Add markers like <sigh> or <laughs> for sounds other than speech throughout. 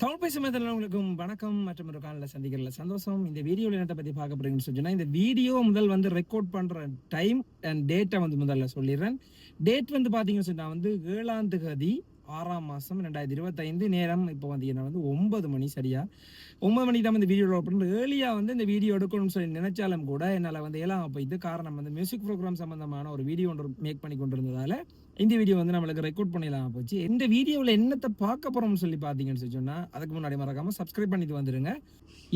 தமிழ் பேசும் உங்களுக்கும் வணக்கம். மற்றும் ஒரு காலில் சந்திக்கிறதுல சந்தோஷம். இந்த வீடியோவில் என்னத்தை பற்றி பார்க்க போறீங்கன்னு சொன்னால் இந்த வீடியோ முதல் வந்து ரெக்கார்ட் பண்ணுற டைம் அண்ட் டேட்டை வந்து முதல்ல சொல்லிடுறேன். டேட் வந்து பார்த்தீங்கன்னு சொன்னால் வந்து ஏழாம் தேதி ஆறாம் மாதம் ரெண்டாயிரத்தி இருபத்தைந்து நேரம். இப்போ வந்து என்ன வந்து ஒன்பது மணி சரியா? ஒன்பது மணிக்கு தான் வந்து வீடியோ அப்லோட் பண்ணுறது ஏர்லியாக வந்து இந்த வீடியோ எடுக்கணும்னு சொல்லி நினைச்சாலும் கூட என்னால் வந்து ஏழாம் போயிட்டு காரணம் வந்து மியூசிக் ப்ரோக்ராம் சம்மந்தமான ஒரு வீடியோ ஒன்று மேக் பண்ணி கொண்டிருந்ததால இந்த வீடியோ வந்து நம்மளுக்கு ரெக்கார்ட் பண்ணிடலாம் போச்சு. இந்த வீடியோவில் என்னத்தை பார்க்க போகிறோம்னு சொல்லி பார்த்தீங்கன்னு சொல்லி சொன்னால் அதுக்கு முன்னாடி மறக்காமல் சப்ஸ்கிரைப் பண்ணிட்டு வந்துருங்க.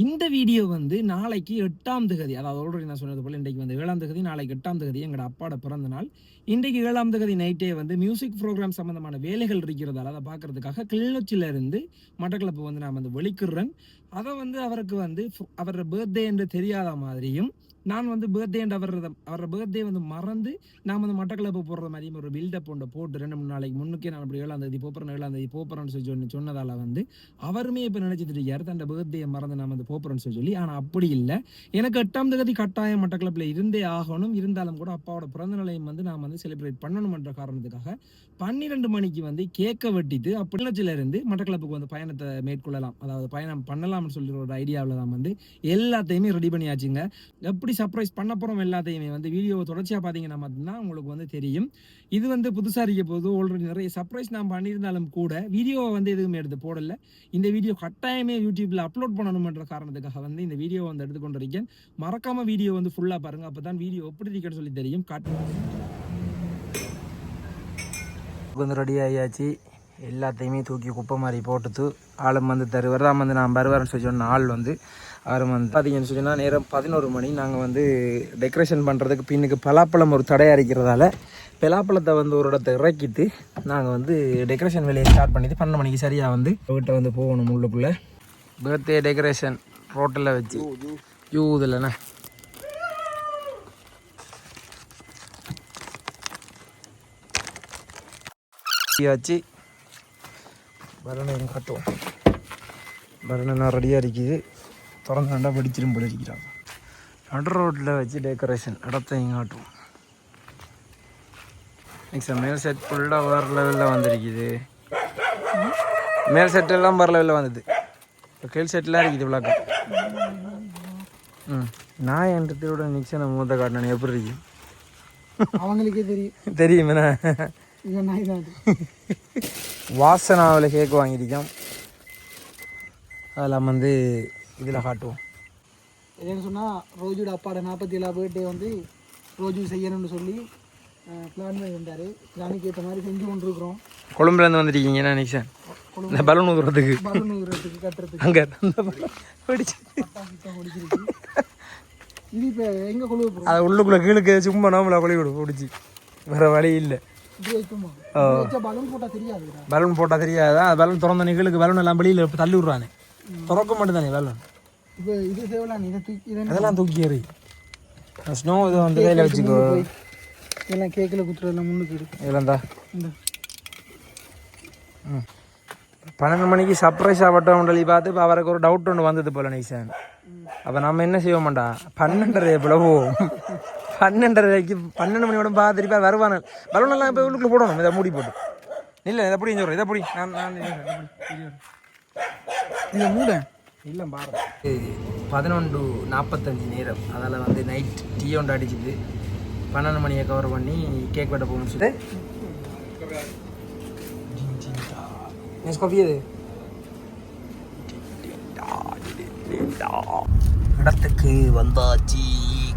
இந்த வீடியோ வந்து நாளைக்கு எட்டாம் தகுதி அதாவது ஆல்ரெடி நான் சொன்னது போல் இன்றைக்கு வந்து ஏழாம் தேதி நாளைக்கு எட்டாம் தகுதி எங்களோட அப்பாட பிறந்த நாள். இன்றைக்கு ஏழாம் தகுதி நைட்டே வந்து மியூசிக் ப்ரோக்ராம் சம்மந்தமான வேலைகள் இருக்கிறதால அதை பார்க்கறதுக்காக கிளிநொச்சியில இருந்து மட்டக்களப்பு வந்து நான் வந்து வெளிக்கிறேன் அதை வந்து அவருக்கு வந்து அவரோட பர்த்டே என்று தெரியாத மாதிரியும் நான் வந்து பர்த்டே அவர் அவரோட பர்த்டே வந்து மறந்து நான் வந்து மட்டக்களப்பு போடுற மாதிரி ஒரு பில்டப் ஒன்று போட்டு ரெண்டு மூணு நாளைக்கு முன்னுக்கே நான் அப்படி ஏழாம் தேதி போப்புறேன் ஏழாம் தேதி போப்புறேன்னு சொல்லி சொன்ன சொன்னதால வந்து அவருமே இப்போ நினைச்சிட்டு இருக்காரு தன் பர்த்டே மறந்து நான் வந்து போப்புறேன்னு சொல்லி சொல்லி ஆனால் அப்படி இல்லை. எனக்கு எட்டாம் தேதி கட்டாயம் மட்டக்களப்பில் இருந்தே ஆகணும். இருந்தாலும் கூட அப்பாவோட பிறந்த நிலையம் வந்து நான் வந்து செலிப்ரேட் பண்ணணும்ன்ற காரணத்துக்காக பன்னிரெண்டு மணிக்கு வந்து கேக்கை வெட்டிட்டு அப்படிலச்சில இருந்து மட்டக்களப்புக்கு வந்து பயணத்தை மேற்கொள்ளலாம். அதாவது பயணம் பண்ணலாம்னு சொல்லி ஒரு ஐடியாவில் தான் வந்து எல்லாத்தையுமே ரெடி பண்ணியாச்சுங்க. எப்படி சர்ப்ரைஸ் பண்ண போகிறோம் எல்லாத்தையுமே வந்து வீடியோவை தொடர்ச்சியாக பார்த்தீங்கன்னா மட்டும்தான் உங்களுக்கு வந்து தெரியும். இது வந்து புதுசாக இருக்க போது ஆல்ரெடி நிறைய சர்ப்ரைஸ் நான் பண்ணியிருந்தாலும் கூட வீடியோவை வந்து எதுவுமே எடுத்து போடலை. இந்த வீடியோ கட்டாயமே யூடியூப்பில் அப்லோட் பண்ணணுமன்ற காரணத்துக்காக வந்து இந்த வீடியோவை வந்து எடுத்துக்கொண்டு இருக்கேன் மறக்காமல் வீடியோ வந்து ஃபுல்லாக பாருங்க. அப்போ தான் வீடியோ எப்படி இருக்குன்னு சொல்லி தெரியும். காட்டு. வந்து ரெடி ஆகியாச்சு எல்லாத்தையுமே தூக்கி குப்பை மாதிரி போட்டுத்து ஆளும் வந்து தருவார். தான் வந்து நான் வருவார்னு சொல்லி சொன்ன ஆள் வந்து அவர் வந்து பார்த்தீங்கன்னு சொன்னா நேரம் பதினோரு மணி. நாங்கள் வந்து டெக்கரேஷன் பண்ணுறதுக்கு பின்னுக்கு பலாப்பழம் ஒரு தடையாக இருக்கிறதால பலாப்பழத்தை வந்து ஒரு இடத்த இறக்கிட்டு நாங்கள் வந்து டெக்கரேஷன் வேலையை ஸ்டார்ட் பண்ணிட்டு பன்னெண்டு மணிக்கு சரியாக வந்து வீட்டை வந்து போகணும் உள்ளுக்குள்ளே. பர்த்டே டெக்கரேஷன் ரோட்டில் வச்சு. யூ இதில்ண்ணே வச்சு பரணம் காட்டுவோம். பரணம் ரெடியாக இருக்குது. திறந்து ரெண்டாக வெடிச்சிரும் போல இருக்கிறாங்க. நடு ரோட்டில் வச்சு டெக்கரேஷன் இடத்தையும் காட்டுவோம். நெக்ஸ்ட் மேல் செட் ஃபுல்லாக வேறு லெவலில் வந்திருக்குது. மேல் செட் எல்லாம் வேறு லெவலில் வந்தது. இப்போ கீழ் செட்லாம் இருக்குது விளாக்கம் ம். நான் என்றதோட நிக்சனை மூத்த காட்டினேன். எப்படி இருக்கு? அவங்களுக்கே தெரியும். தெரியும் வாசனாவில் கேக் வாங்கியிருக்கோம் அதெல்லாம் வந்து இதில் காட்டுவோம் என்னன்னு சொன்னால் ரோஜோட அப்பாட நாற்பத்தி ஏழாம் பர்த்டே வந்து ரோஜு செய்யணும்னு சொல்லி பிளான் பண்ணி வந்தார் பிளானுக்கு ஏற்ற மாதிரி செஞ்சு கொண்டிருக்கிறோம் கொழும்புலேருந்து வந்திருக்கீங்க என்ன நிக்சன் இந்த பலூன் ஊதுறதுக்கு பலூன் ஊறுறதுக்கு கட்டுறதுக்கு அங்கே அந்த பிடிச்சி இது இப்போ எங்கே கொழுவ அதை உள்ளுக்குள்ளே கீழுக்கு சும்மா நாமளை கொழி விடு பிடிச்சி வேறு வழி இல்லை பலூன் போட்டால் பலூன் தெரியாதா? பலூன் திறந்த நிகழுக்கு பலூன் எல்லாம் வெளியில் தள்ளி விட்றானே திறக்க மட்டும்தானே பலூன் இப்போ இது தேவலாம் இதை தூக்கி ஏறி ஸ்னோ இதை வந்து கையில் வச்சுக்கோ. எல்லாம் கேக்கில் குத்துறதெல்லாம் முன்னுக்கு இல்லைந்தா இந்த. ம். பன்னெண்டு மணிக்கு சர்ப்ரைஸ் ஆகட்டும் சொல்லி பார்த்து இப்போ அவருக்கு ஒரு டவுட் ஒன்று வந்தது போல நைசான் அப்போ நம்ம என்ன செய்வோம்டா? பன்னெண்டரை போவோம் பன்னெண்டரைக்கு பன்னெண்டு மணியோட பார்த்து திருப்பி வருவானு பலூன் எல்லாம் இப்போ உள்ளுக்குள்ள போடணும். இதை மூடி போட்டு. இல்லை இதை பிடி சொல்கிறேன் இதை பிடி. நான் நான் இதை பிடி. இந்த மூட. இல்லை பாரு. பதினொன்று நாற்பத்தஞ்சு நேரம். அதில் வந்து நைட் டீ ஒன்று அடிச்சுது. பன்னெண்டு மணியை கவர் பண்ணி கேக் வெட்ட போகணும்னு சொல்லி. இது இடத்துக்கு வந்தாச்சு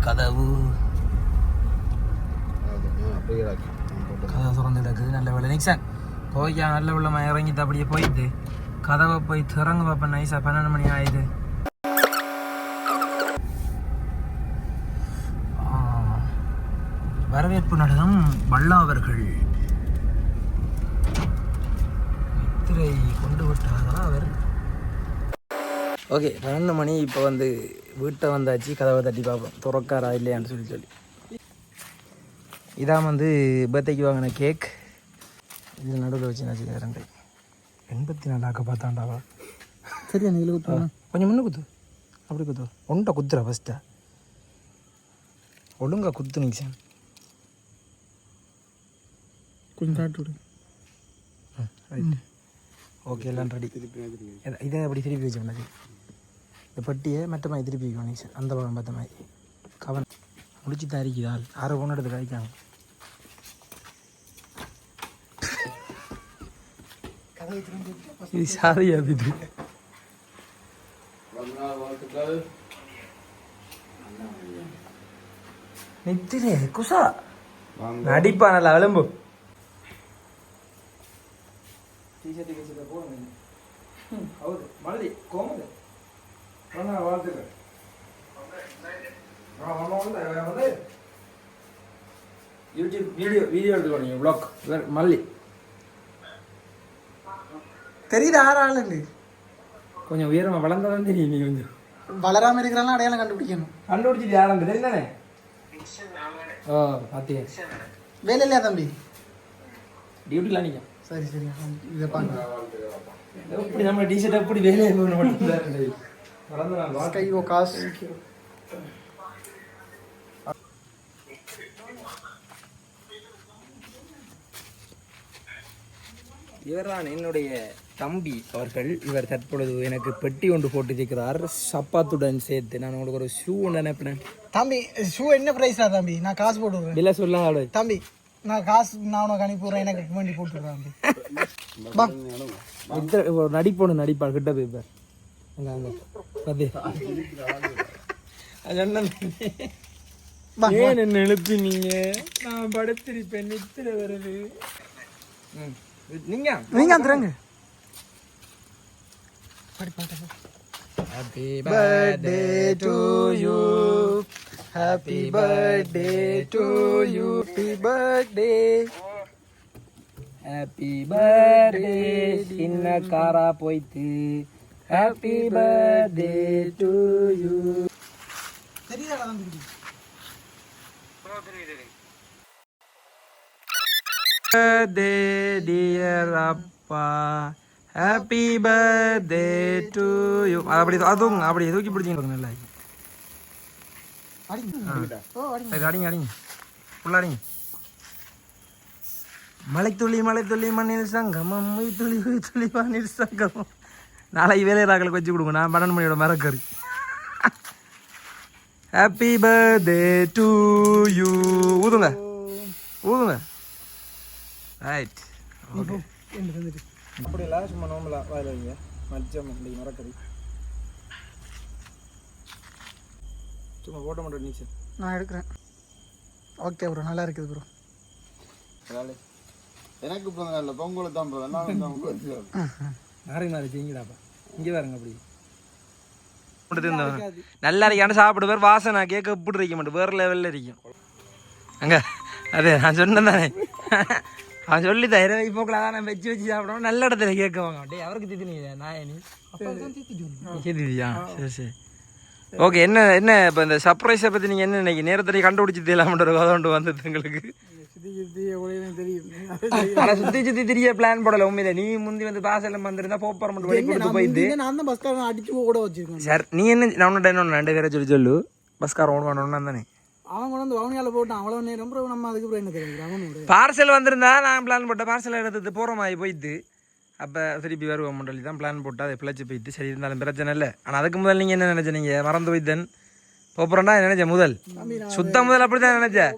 கதவு. கதவை திறந்து கிடக்குது நல்ல வேலை நிக்சன் போய்யா நல்ல வெள்ளமா இறங்கிட்டு அப்படியே போயிட்டு கதவை போய் திறங்க பார்ப்பேன் நைசா பன்னெண்டு மணி ஆயிடுது வரவேற்பு நடனம் வல்லாவர்கள் முத்திரை கொண்டு விட்டாரா அவர் ஓகே பன்னெண்டு மணி இப்போ வந்து வீட்டை வந்தாச்சு கதவை தட்டி பார்ப்போம் துறக்காரா இல்லையான்னு சொல்லி சொல்லி இதான் வந்து பர்த்டேக்கு வாங்கின கேக் இது நடுவில் வச்சு நான் ரெண்டு. எண்பத்தி நாலு ஆக்க பார்த்தாண்டாவா சரியா நீங்களே குத்துவாங்க கொஞ்சம் முன்ன குத்து. அப்படி குத்து. ஒன்றை குத்துற ஃபஸ்ட்டா ஒழுங்கா குத்து நிக்சன் கொஞ்சம் காட்டு விடு. ரைட் ஓகே எல்லாம் ரெடி இதை அப்படி திருப்பி வச்ச மாதிரி இந்த பெட்டியை மற்ற மாதிரி திருப்பி வைக்கணும் நீ அந்த பக்கம் பார்த்த மாதிரி. கவன் முடிச்சு தான் அரிக்குதால் ஆறு பொண்ணு எடுத்து கழிக்காங்க இது சாதியா இது நித்திரே குசா நடிப்பா நல்லா விளம்பு ಹೌದು ಮಳ್ಳಿ ಕೋಮದೆ YouTube video video எடுத்துக்கோங்க ப்ளாக் மல்லி. தெரியுது ஆறு ஆளுண்டு கொஞ்சம் உயரமா வளர்ந்தாதான் தெரியும் நீ கொஞ்சம். வளராம இருக்கிறாலும் அடையாளம் கண்டுபிடிக்கணும். கண்டுபிடிச்சிட்டு யாரும் தெரியுதானே? ஓ பாத்தியா? வேலை இல்லையா தம்பி? டியூட்டிலாம் நீங்கள் சரி சரி இதை பாருங்க. எப்படி நம்ம டிஷர்ட் எப்படி வேலையை போகணும் மட்டும் காசு இவர்தான் என்னுடைய தம்பி. அவர்கள் இவர் தற்பொழுது எனக்கு பெட்டி ஒன்று போட்டிருக்கிறார். சப்பாத்துடன் சேர்த்து நான் உங்களுக்கு ஒரு ஷூ ஒன்று நினைப்பினேன் தம்பி ஷூ என்ன பிரைஸா தம்பி? நான் காசு போட்டு விடுறேன் இல்லை சொல்லாத. தம்பி நான் காசு நான் உனக்கு அனுப்பி விடுறேன் எனக்கு வேண்டி போட்டு விடுறேன் தம்பி. பா. ஒரு நடிப்போன்னு நடிப்பார் கிட்ட போய் பார். அங்க அங்க. பத்தி. அது என்ன ஏன் என்ன எழுப்பினீங்க நான் படுத்திருப்பேன். நித்திர வருது. ம். நீங்க நீங்க வந்துருங்க happy birthday to you happy birthday to you happy birthday happy birthday சின்ன காரா போய்த்து ஹாப்பி பர்த்டே டு யூ தெரியுதா தம்பி பர்த்டே டியர் அப்பா ஹாப்பி பர்த்டே டு யூ அப்படி அதுவும் அப்படி தூக்கி பிடிச்சிங்க நல்லா சரி அடிங்க அடிங்க ஃபுல்லாக அடிங்க மலைத்துளி மலைத்துளி மண்ணில் சங்கமம் துளி துளி மண்ணில் சங்கமம் நாளைக்கு வேலையாக்களுக்கு வச்சு கொடுங்க நான் பன்னெண்டு மணியோட மரக்கறி ஹாப்பி பர்த்டே டு யூ ஊதுங்க ஊதுங்க ரைட் ஓகே அப்படி இல்லை சும்மா நோம்பலா வாயில் வைங்க மச்சம் இன்னைக்கு மரக்கறி. சும்மா ஓட்ட மாட்டோம் நீச்சல். நான் எடுக்கிறேன். ஓகே ப்ரோ நல்லா இருக்குது ப்ரோ எனக்கு இப்போ இல்லை. பொங்கல் தான் பொங்கல் மாறி மாறி செய்யுங்கடாப்பா இங்கே பாருங்க அப்படி. நல்லா இருக்காண்டு சாப்பிடுவார் வாசனை கேட்க இப்படி இருக்க மாட்டேன். வேறு லெவலில் இருக்கும் அங்க. அது நான் சொன்னேன் தானே. அவன் சொல்லி தான் இரவை போக்கில் தான் நான் வச்சு வச்சு சாப்பிடுவோம். நல்ல இடத்துல கேட்குவாங்க. டேய் அவருக்கு தித்தினீங்க நாயனி தித்தியா சரி சரி. ஓகே என்ன என்ன இப்போ இந்த சர்ப்ரைஸை பற்றி நீங்கள் என்ன நினைக்கிறீங்க? நேரத்தில் கண்டுபிடிச்சி தெரியலாமன்ற ஒரு கதை ஒன்று வந்தது எங்களுக்கு <laughs> ஆனா சுத்தி சுத்தி திரிய பிளான் போடல உண்மையில. நீ முந்தி வந்து பாசல்ல வந்திருந்தா போப்பர் மட்டும் வழி கொடுத்து போயிட்டு. நான் தான் பஸ் அடிச்சு ஓட வச்சிருக்கேன். சார் நீ என்ன நான் என்ன ரெண்டு பேரை சொல்லி சொல்லு. பஸ்கார ஓடுவானு தானே. அவன் கொண்டு வந்து வவுனியால போட்டான் அவ்வளவு நேரம் அப்புறம் நம்ம அதுக்கு அப்புறம் என்ன தெரியும்? பார்சல் வந்திருந்தா நான் பிளான் போட்டேன். பார்சல் எடுத்தது போகிற மாதிரி போயிட்டு. அப்போ திருப்பி வருவோம் சொல்லி தான் பிளான் போட்டு அதை பிழைச்சி போயிட்டு சரி இருந்தாலும் பிரச்சனை இல்லை. ஆனால் அதுக்கு முதல் நீங்கள் என்ன நினைச்சீங்க மறந்து போய்த்தன் போப்புறேன்டா நினைச்சேன் முதல். சுத்த முதல் அப்படி தான் நினைச்சேன்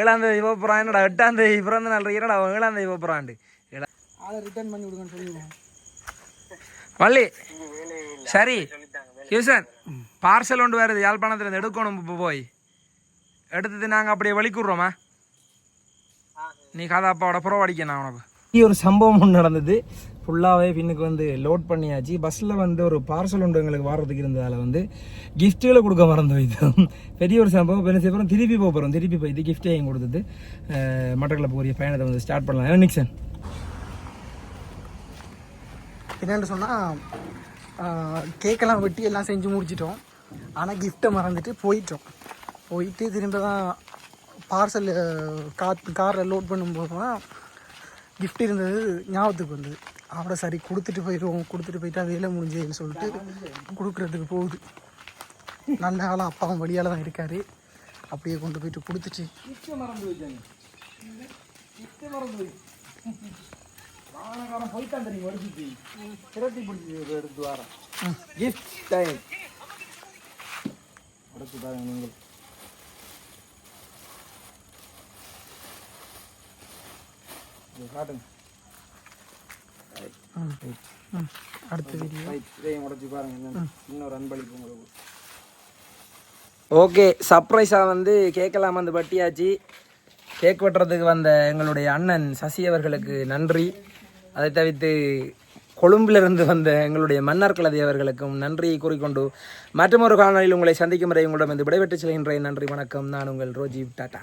ஏழாம் தேதி போப்புறான். என்னடா எட்டாம் தேதி பிறந்த நாள் என்னடா அவன் ஏழாம் தேதி சொல்லுவோம் வள்ளி சரி. ஹியூசன் பார்சல் ஒன்று வருது யாழ்ப்பாணத்துலேருந்து எடுக்கணும் இப்போ போய். எடுத்தது நாங்கள் அப்படியே வலிக்குறோமா? நீ கதை அப்பாவோட புறவு அடிக்க நான் உனக்கு ஒரு சம்பவம் ஒன்று நடந்தது. ஃபுல்லாகவே பின்னுக்கு வந்து லோட் பண்ணியாச்சு. பஸ்ஸில் வந்து ஒரு பார்சல் ஒன்று எங்களுக்கு வாரத்துக்கு இருந்ததால் வந்து கிஃப்ட்டுகளை கொடுக்க மறந்து வைத்தோம் பெரிய ஒரு சம்பவம். பெரிய அப்புறம் திருப்பி போக போகிறோம் திருப்பி போயிட்டு கிஃப்டையும் கொடுத்துட்டு மட்டக்களப்பு போகிற பயணத்தை வந்து ஸ்டார்ட் பண்ணலாம். நிக்சன். என்னென்னு சொன்னால் கேக்கெல்லாம் வெட்டி எல்லாம் செஞ்சு முடிச்சிட்டோம். ஆனால் கிஃப்ட்டை மறந்துட்டு போயிட்டோம். போயிட்டு திரும்ப தான் பார்சல் கா காரில் லோட் பண்ணும்போது தான் கிஃப்ட் இருந்தது ஞாபகத்துக்கு வந்தது. அவட சரி கொடுத்துட்டு போயிடுவோம் கொடுத்துட்டு போயிட்டா வேலை முடிஞ்சதுன்னு சொல்லிட்டு கொடுக்குறதுக்கு போகுது. நல்ல காலம் அப்பாவும் வழியால் தான் இருக்காரு. அப்படியே கொண்டு போயிட்டு கொடுத்துச்சு. போயிட்டான் தெரியும் எடுத்துட்டு திரட்டி பிடிச்சி எடுத்து வரேன். கிஃப்ட் டைம் அடுத்து பாருங்க நீங்கள். காட்டுங்க. அடுத்த வீடியோ ரைட் இதையும் உடச்சி பாருங்க என்னன்னு. இன்னொரு அன்பளிப்பு உங்களுக்கு. ஓகே சர்ப்ரைஸாக வந்து கேட்கலாம் வந்து பட்டியாச்சு. கேக் வெட்டுறதுக்கு வந்த எங்களுடைய அண்ணன் சசி அவர்களுக்கு நன்றி. அதை தவிர்த்து கொழும்பிலிருந்து வந்த எங்களுடைய மன்னர் கலதி அவர்களுக்கும் நன்றி கூறிக்கொண்டு மற்றொரு காணொலியில் உங்களை சந்திக்கும் வரை உங்களிடம் வந்து விடைபெற்று செல்கின்றேன். நன்றி வணக்கம். நான் உங்கள் ரோஜீவ் டாட்டா